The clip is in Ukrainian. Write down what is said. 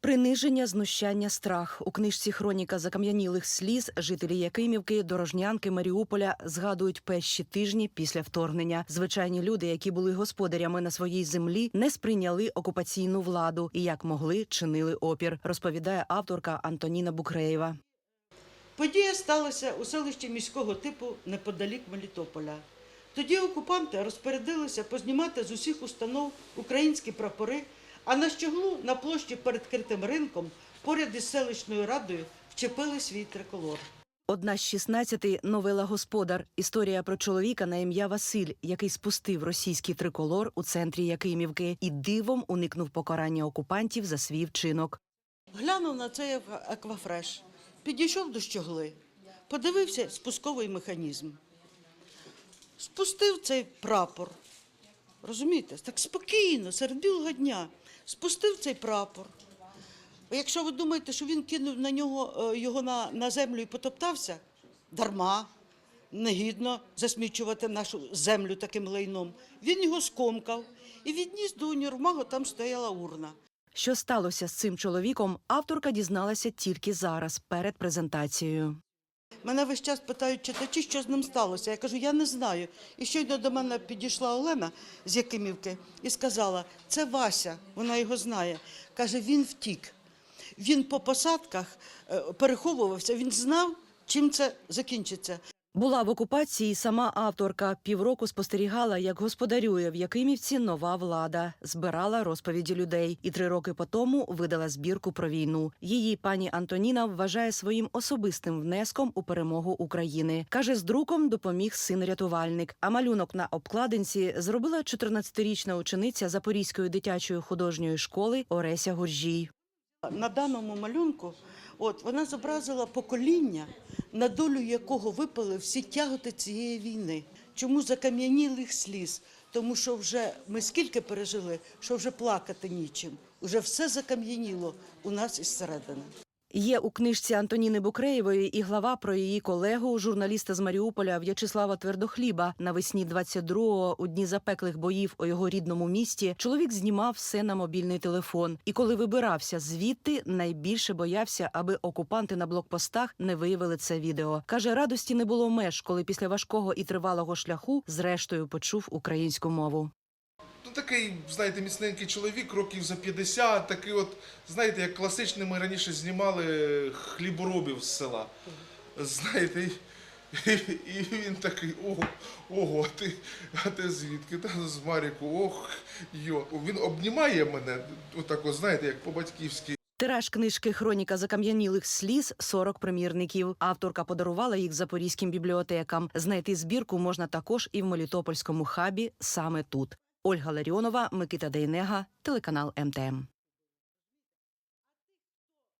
Приниження, знущання, страх у книжці Хроніка закам'янілих сліз жителі Якимівки, Дорожнянки, Маріуполя згадують перші тижні після вторгнення. Звичайні люди, які були господарями на своїй землі, не сприйняли окупаційну владу і як могли чинили опір. Розповідає авторка Антоніна Букреєва. Подія сталася у селищі міського типу неподалік Мелітополя. Тоді окупанти розпорядилися познімати з усіх установ українські прапори, а на щоглу на площі перед критим ринком поряд із селищною радою вчепили свій триколор. Одна з 16 – новела Господар. Історія про чоловіка на ім'я Василь, який спустив російський триколор у центрі Якимівки і дивом уникнув покарання окупантів за свій вчинок. Глянув на цей аквафреш, підійшов до щогли, подивився спусковий механізм. Спустив цей прапор. Розумієте, так спокійно, серед білого дня. Спустив цей прапор. Якщо ви думаєте, що він кинув на нього е, його на, на землю і потоптався, дарма, негідно засмічувати нашу землю таким лайном. Він його скомкав і відніс до універмагу, там стояла урна. Що сталося з цим чоловіком, авторка дізналася тільки зараз, перед презентацією. Мене весь час питають читачі, що з ним сталося. Я кажу, я не знаю. І щойно до мене підійшла Олена з Якимівки і сказала: це Вася, вона його знає. Каже, він втік. Він по посадках е, переховувався, він знав, чим це закінчиться. Була в окупації сама авторка. Півроку спостерігала, як господарює в Якимівці нова влада, збирала розповіді людей. І три роки по тому видала збірку про війну. Її пані Антоніна вважає своїм особистим внеском у перемогу України. Каже, з друком допоміг син-рятувальник. А малюнок на обкладинці зробила 14-річна учениця Запорізької дитячої художньої школиОреся Гуржій. На даному малюнку от, вона зобразила покоління, на долю якого випали всі тяготи цієї війни. Чому закам'янілих сліз? Тому що вже ми скільки пережили, що вже плакати нічим. Уже все закам'яніло у нас із середини. Є у книжці Антоніни Букреєвої і глава про її колегу, журналіста з Маріуполя В'ячеслава Твердохліба. Навесні 22-го, у дні запеклих боїв у його рідному місті, чоловік знімав все на мобільний телефон. І коли вибирався звідти, найбільше боявся, аби окупанти на блокпостах не виявили це відео. Каже, радості не було меж, коли після важкого і тривалого шляху зрештою почув українську мову. Такий, знаєте, міцненький чоловік, років за 50, такий от, знаєте, як класичний ми раніше знімали хліборобів з села. Знаєте, і, і він такий, ого, ого, ти, а ти звідки? Та з Маріку, ох, йо. Він обнімає мене, отак, от, знаєте, як по-батьківськи. Тираж книжки Хроніка закам'янілих сліз 40 примірників. Авторка подарувала їх запорізьким бібліотекам. Знайти збірку можна також і в Мелітопольському хабі саме тут. Ольга Ларіонова, Микита Дейнега, телеканал МТМ.